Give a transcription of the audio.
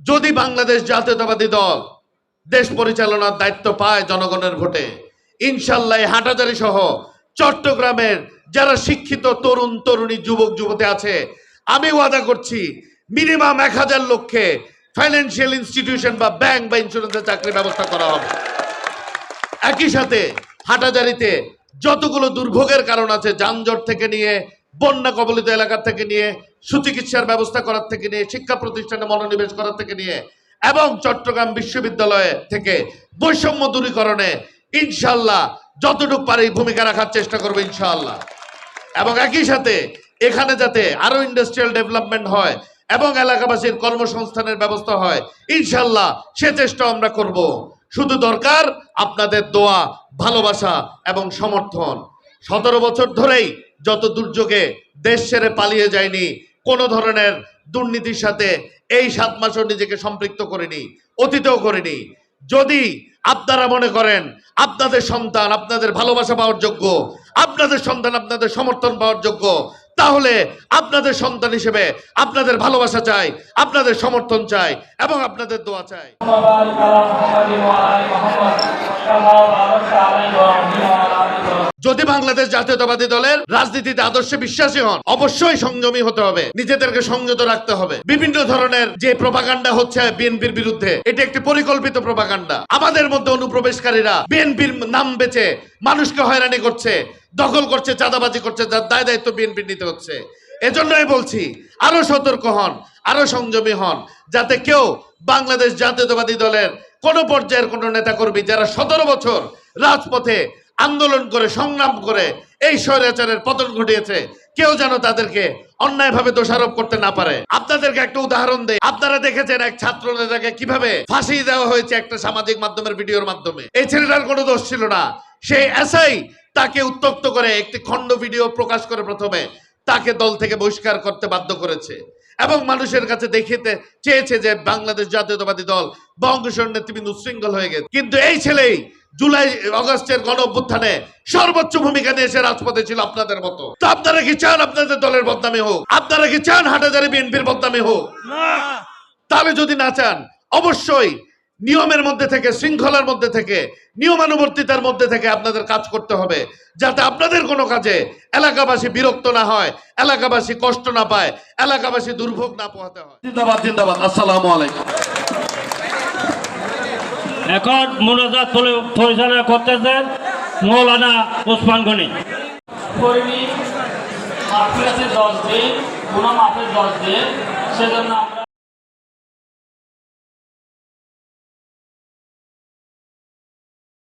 যদি বাংলাদেশ জাতীয়তাবাদী দল দেশ পরিচালনার দায়িত্ব পায় জনগণের ভোটে, ইনশাল্লাহ হাটাজারি সহ চট্টগ্রামের যারা শিক্ষিত তরুণ, তরুণী, যুবক, যুবতী আছে, আমি ওয়াদা করছি মিনিমাম এক হাজার লক্ষে ফাইন্যান্সিয়াল ইনস্টিটিউশন বা ব্যাংক বা ইন্স্যুরেন্সের চাকরির ব্যবস্থা করা হবে। একই সাথে হাটাজারিতে যতগুলো দুর্ভোগের কারণ আছে, যানজট থেকে নিয়ে, বন্যা কবলিত এলাকা থেকে নিয়ে সুচিকিৎসার ব্যবস্থা করার থেকে নিয়ে, শিক্ষা প্রতিষ্ঠানে মনোনিবেশ করার থেকে নিয়ে, এবং চট্টগ্রাম বিশ্ববিদ্যালয়ে থেকে বৈষম্য দূরীকরণে ইনশাল্লাহ যতটুকু পারি ভূমিকা রাখার চেষ্টা করব ইনশাআল্লাহ। এবং একই সাথে এখানে যাতে আরও ইন্ডাস্ট্রিয়াল ডেভেলপমেন্ট হয় এবং এলাকাবাসীর কর্মসংস্থানের ব্যবস্থা হয় ইনশাল্লাহ সে চেষ্টা আমরা করব। শুধু দরকার আপনাদের দোয়া, ভালোবাসা এবং সমর্থন। সতেরো বছর ধরেই যত দুর্যোগে দেশ ছেড়ে পালিয়ে যায়নি কোনো ধরনের দুর্নীতির সাথে এই সাত মাসও নিজেকে সম্পৃক্ত করিনি অতীতেও করিনি যদি আপনারা মনে করেন আপনাদের সন্তান আপনাদের ভালোবাসা পাওয়ার যোগ্য আপনাদের সন্তান আপনাদের সমর্থন পাওয়ার যোগ্য তাহলে আপনাদের সন্তান হিসেবে আপনাদের ভালোবাসা চাই আপনাদের সমর্থন চাই এবং আপনাদের দোয়া চাই যদি বাংলাদেশ জাতীয়তাবাদী দলের রাজনীতিতে আদর্শে বিশ্বাসী হন, অবশ্যই সংযমী হতে হবে। নিজেদেরকে সংযত রাখতে হবে। বিভিন্ন ধরনের যে প্রপাগান্ডা হচ্ছে বিএনপির বিরুদ্ধে, এটি একটি পরিকল্পিত প্রপাগান্ডা। আমাদের মধ্যে অনুপ্রবেশকারীরা বিএনপির নাম বেচে মানুষকে হয়রানি করছে, দখল করছে, চাঁদাবাজি করছে যার দায় দায়িত্ব বিএনপির নিতে হচ্ছে। এজন্যই বলছি, আরও সতর্ক হন, আরও সংযমী হন, যাতে কেউ বাংলাদেশ জাতীয়তাবাদী দলের কোন পর্যায়ের কোন নেতাকর্মী যারা সতেরো বছর রাজপথে আন্দোলন করে, সংগ্রাম করে এই স্বৈরাচারের পতন ঘটিয়েছে। কেউ যেন তাদেরকে অন্যায়ভাবে দোষারোপ করতে না পারে। আপনাদেরকে একটা উদাহরণ দেয় আপনারা দেখেছেন এক ছাত্র নেতাকে কীভাবে ফাঁসি দেওয়া হয়েছে একটা সামাজিক মাধ্যমের ভিডিওর মাধ্যমে। এই ছেলেটার কোনো দোষ ছিল না। সেই এসআই তাকে উত্তক্ত করে একটি খণ্ড ভিডিও প্রকাশ করে প্রথমে তাকে দল থেকে বহিষ্কার করতে বাধ্য করেছে। এবং মানুষের কাছে দেখিতে চেয়েছে যে বাংলাদেশ জাতীয়তাবাদী দল বঙ্গসর নেতৃবৃন্দ উশৃঙ্খল হয়ে গেছে। কিন্তু এই ছেলেই জুলাই অগস্টের গণ অভ্যুত্থানে সর্বোচ্চ ভূমিকা নিয়ে এসে রাজপথে ছিল আপনাদের মতো। তো আপনারা কি চান আপনাদের দলের বদনামে হোক? আপনারা কি চান হাটাজারি বিএনপির বদনামে হোক? তাহলে যদি না চান অবশ্যই নিয়মের মধ্যে থেকে শৃঙ্খলার মধ্যে থেকে নিয়মানুবর্তিতার মধ্যে থেকে আপনাদের কাজ করতে হবে যাতে আপনাদের কোনো কাজে এলাকাবাসী বিরক্ত না হয় এলাকাবাসী কষ্ট না পায় এলাকাবাসী দুর্ভোগ না পোহাতে হয়। জিন্দাবাদ জিন্দাবাদ। আসসালামু আলাইকুম। এখন মোনাজাত পরিচালনা করতেছেন মৌলানা ওসমান গনি। করিনি আছে দশ দিন গুণা মাহফিল দশ দিন, সেজন্য আমরা